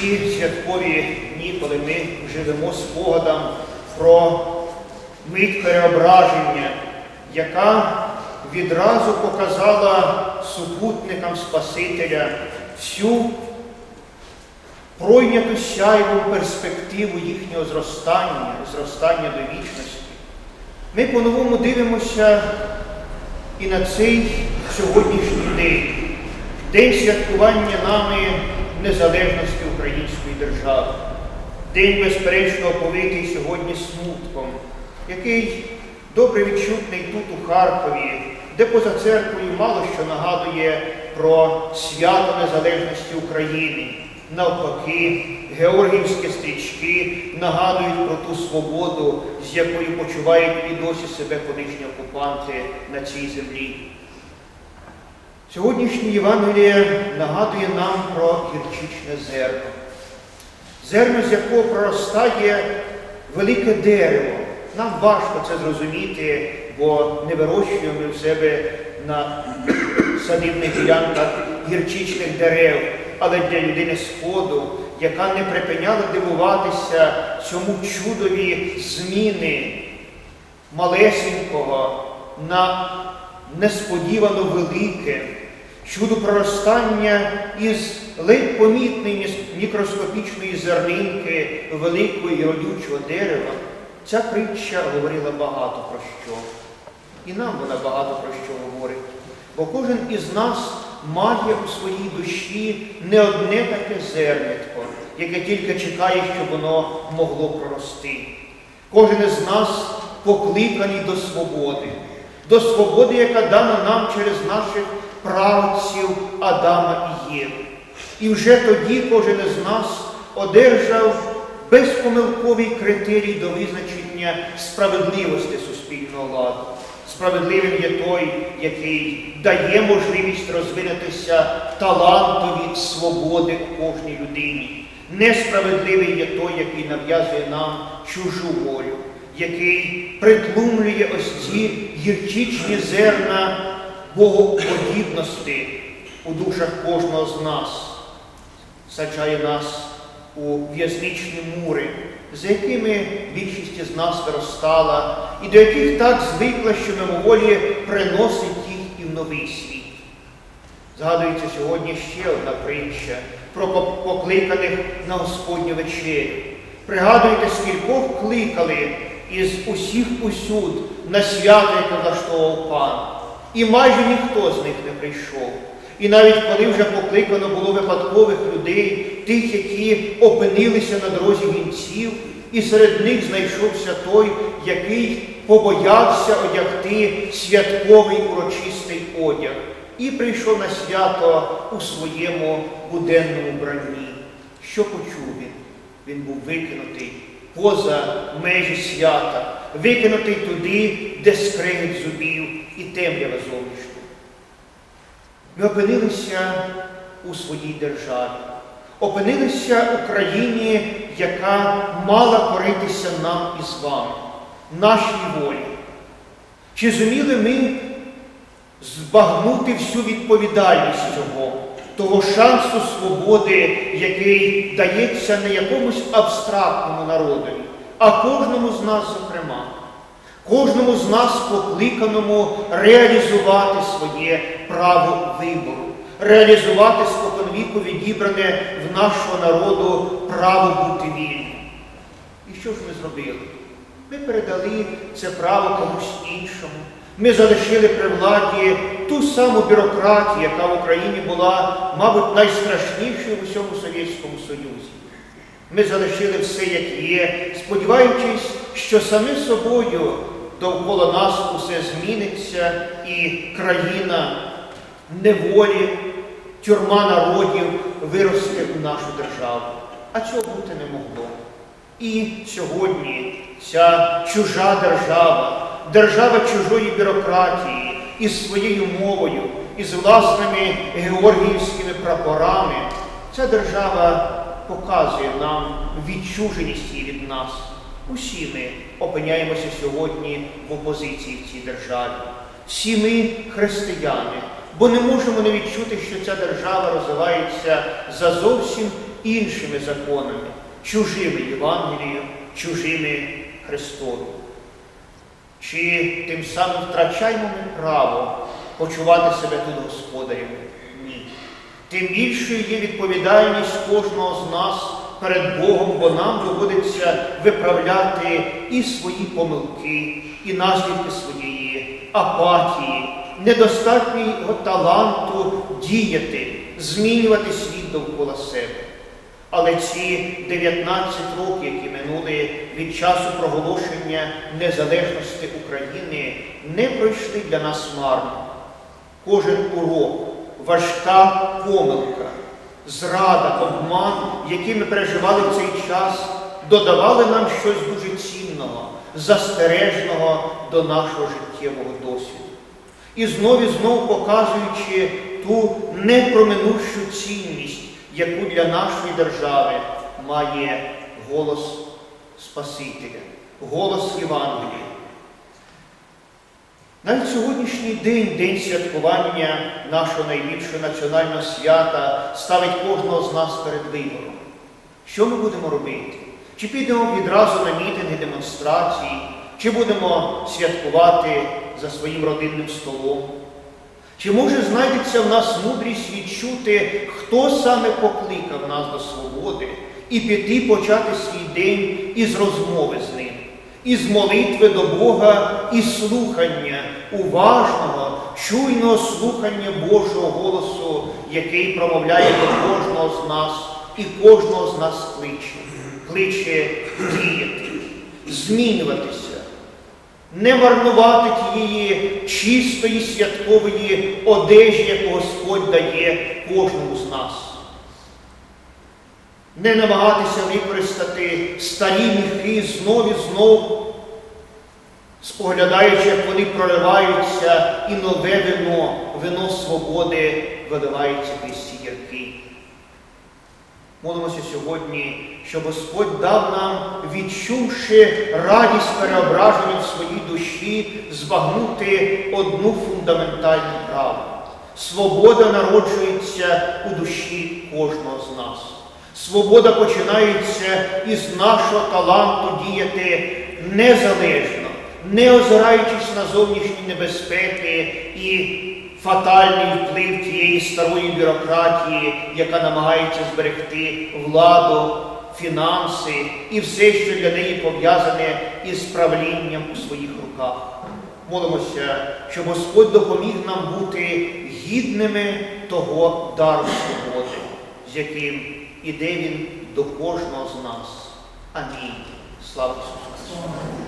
ці святкові дні, коли ми живемо спогадом про мить переображення, яка відразу показала супутникам Спасителя всю пройняту сяйву перспективу їхнього зростання, зростання до вічності. Ми по-новому дивимося і на цей сьогоднішній день, день святкування нами незалежності Української держави, день, безперечно, оповитий сьогодні смутком, який добре відчутний тут у Харкові, де поза церквою мало що нагадує про свято незалежності України. Навпаки, георгіївські стрічки нагадують про ту свободу, з якою почувають і досі себе колишні окупанти на цій землі. Сьогоднішнє Євангеліє нагадує нам про гірчичне зерно. Зерно, з якого проростає велике дерево. Нам важко це зрозуміти, бо не вирощуємо ми в себе на садибних ділянках гірчичних дерев, але для людини сходу, яка не припиняла дивуватися цьому чудові зміни малесенького на несподівано велике, чудо проростання із ледь помітної мікроскопічної зернинки великого і родючого дерева, ця притча говорила багато про що. І нам вона багато про що говорить. Бо кожен із нас має у своїй душі не одне таке зернятко, яке тільки чекає, щоб воно могло прорости. Кожен із нас покликаний до свободи, до свободи, яка дана нам через наших правців Адама і Єви. І вже тоді кожен із нас одержав безпомилковий критерій до визначення справедливості суспільного ладу. Справедливим є той, який дає можливість розвинутися талантові свободи у кожній людині. Несправедливий є той, який нав'язує нам чужу волю, який притлумлює ось ці гірчичні зерна богоподібності у душах кожного з нас, саджає нас у в'язничні мури, за якими більшість із нас виростала, і до яких так звикла, що мимоволі приносить їх і в новий світ. Згадується сьогодні ще одна притча про покликаних на Господню вечерю. Пригадуєте, скількох кликали із усіх усюд на свято, яке влаштовував пан. І майже ніхто з них не прийшов. І навіть коли вже покликано було випадкових людей, тих, які опинилися на дорозі вінців, і серед них знайшовся той, який побоявся одягти святковий урочистий одяг, і прийшов на свято у своєму буденному бранні. Що почув він? Він був викинутий поза межі свята, викинутий туди, де скригить зубів і темрява зовнішня. Ми опинилися у своїй державі, опинилися у країні, яка мала коритися нам із вами, нашій волі. Чи зуміли ми збагнути всю відповідальність цього, того шансу свободи, який дається не якомусь абстрактному народові, а кожному з нас, зокрема? Кожному з нас покликаному реалізувати своє право вибору, реалізувати споконвіку відібране в нашого народу право бути вільним. І що ж ми зробили? Ми передали це право комусь іншому. Ми залишили при владі ту саму бюрократію, яка в Україні була, мабуть, найстрашнішою в усьому Совєтському Союзі. Ми залишили все, як є, сподіваючись, що саме собою довкола нас усе зміниться, і країна неволі, тюрма народів виросте у нашу державу. А цього бути не могло. І сьогодні ця чужа держава, держава чужої бюрократії, із своєю мовою, із власними георгіївськими прапорами, ця держава показує нам відчуженість її від нас. Усі ми опиняємося сьогодні в опозиції в цій державі. всі ми християни, бо не можемо не відчути, що ця держава розвивається за зовсім іншими законами, чужими Євангелієм, чужими Христові. Чи тим самим втрачаємо ми право почувати себе тут господарями? Ні. Тим більшою є відповідальність кожного з нас перед Богом, бо нам доводиться виправляти і свої помилки, і наслідки своєї апатії, недостатнього таланту діяти, змінювати світ довкола себе. Але ці 19 років, які минули від часу проголошення незалежності України, не пройшли для нас марно. Кожен урок, важка помилка, зрада, обман, які ми переживали в цей час, додавали нам щось дуже цінного, застережного до нашого життєвого досвіду. І знов і знов показуючи ту непроминущу цінність, яку для нашої держави має голос Спасителя, голос Євангелія. Навіть сьогоднішній день, день святкування нашого найбільшого національного свята, ставить кожного з нас перед вибором. Що ми будемо робити? Чи підемо відразу на мітинги, демонстрації, чи будемо святкувати за своїм родинним столом? Чи може знайдеться в нас мудрість відчути, хто саме покликав нас до свободи, і піти почати свій день із розмови з ним, із молитви до Бога і слухання, уважного, чуйного слухання Божого голосу, який промовляє до кожного з нас і кожного з нас кличе, кличе діяти, змінюватися не марнувати тієї чистої святкової одежі, яку Господь дає кожному з нас. Не намагатися використати старі міхи знов і знов, споглядаючи, як вони прориваються, і нове вино, вино свободи виливається крізь ці ярки. Молимося сьогодні, щоб Господь дав нам, відчувши радість переображення в своїй душі, збагнути одну фундаментальну правду. Свобода народжується у душі кожного з нас. Свобода починається із нашого таланту діяти незалежно, не озираючись на зовнішні небезпеки і фатальний вплив тієї старої бюрократії, яка намагається зберегти владу, фінанси і все, що для неї пов'язане із правлінням у своїх руках. Молимося, щоб Господь допоміг нам бути гідними того дару свободи, з яким іде Він до кожного з нас. Амінь. Слава Ісусу!